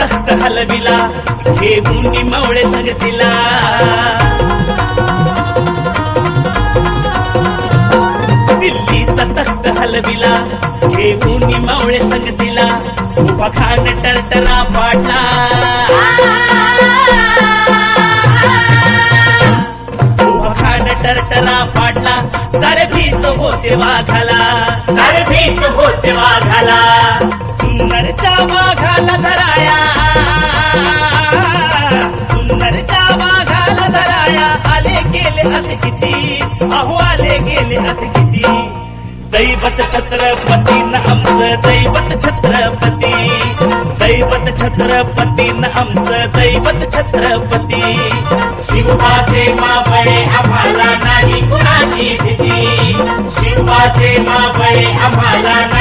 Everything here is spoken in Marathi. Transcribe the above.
तख्त हलविला घेऊन मावळे संगतीला. दिल्लीचा तख्त हलविला घेऊन मावळे संगतीला. उभा खान टरटरा पाडला. उभा खान टरटरा पाडला. सारे भीत होते वाघाला. सारे भीत होते वाघाला. सुंदरच्या वाघाला धराया सुंदरच्या धराया आले गेले असे किती? अहो आले गेले असे किती? दैवत छत्रपती न आमचं दैवत छत्रपती. दैवत छत्रपती न आमचं दैवत छत्रपती. शिवबाचे मावळे आम्हाला नाही कुणाची भीती. शिवबाचे मावळे आम्हाला नाही